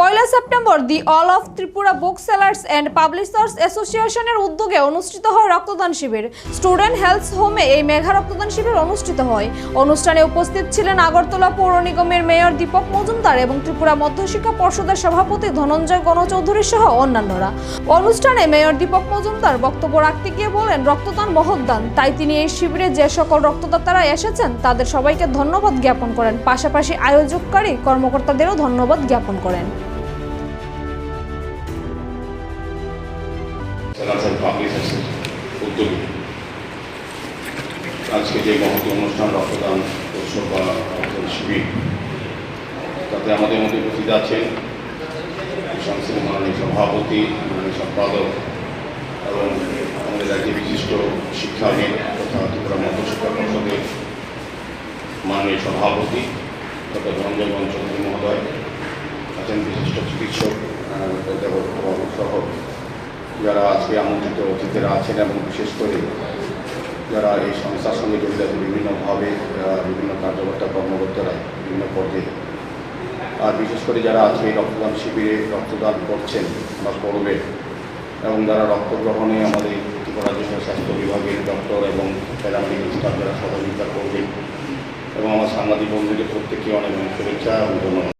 Poila September the all of Tripura book sellers and publishers অ্যাসোসিয়েশনের উদ্যোগে অনুষ্ঠিত হয় রক্তদান শিবির। স্টুডেন্ট হেলথ হোমে এই মেঘা রক্তদান শিবির অনুষ্ঠিত হয়। অনুষ্ঠানে উপস্থিত ছিলেন আগরতলা পৌর নিগমের মেয়র দীপক মজুমদার এবং ত্রিপুরা মধ্যশিক্ষা পর্ষদের সভাপতি ধনঞ্জয় গণচৌধুরী সহ অন্যান্যরা। অনুষ্ঠানে মেয়র দীপক মজুমদার বক্তব্য রাখতে গিয়ে বলেন, রক্তদান মহৎদান তাই তিনি এই শিবিরে যে সকল রক্তদাতারা এসেছেন, তাদের সবাইকে ধন্যবাদ জ্ঞাপন করেন। পাশাপাশি আয়োজককারী কর্মকর্তাদেরও ধন্যবাদ জ্ঞাপন করেন। অ্যান্ড পাবলিশার্সের উদ্যোগে। আজকে যে মহতি অনুষ্ঠান, রক্তদান উৎসব বা শিবির, তাতে আমাদের মধ্যে উপস্থিত আছেন সংস্থার মাননীয় সভাপতি, মাননীয় সম্পাদক এবং আমাদের রাজ্যের বিশিষ্ট শিক্ষাবিদ তথা ত্রিপুরা মধ্যশিক্ষা পরিষদের মাননীয় সভাপতি তথা ধনঞ্জয় চৌধুরী মহোদয়, আছেন বিশিষ্ট চিকিৎসক যারা আজকে আমন্ত্রিত অতিথিরা আছেন এবং বিশেষ করে যারা এই সংস্থার সঙ্গে জড়িত আছেন, বিভিন্নভাবে বিভিন্ন কার্যকর্তা কর্মকর্তারা বিভিন্ন পর্যায়ে আর বিশেষ করে যারা আজকে এই রক্তদান শিবিরে রক্তদান করছেন বা করবে এবং যারা রক্ত গ্রহণে আমাদের ত্রিপুরা রাজ্য স্বাস্থ্য বিভাগের ডক্টর এবং প্যারামেডিক্যাল স্টাফ যারা সহযোগিতা করবে এবং আমার সাংবাদিক বন্ধুদের প্রত্যেককে অনেক অনেক শুভেচ্ছা এবং ধন্যবাদ।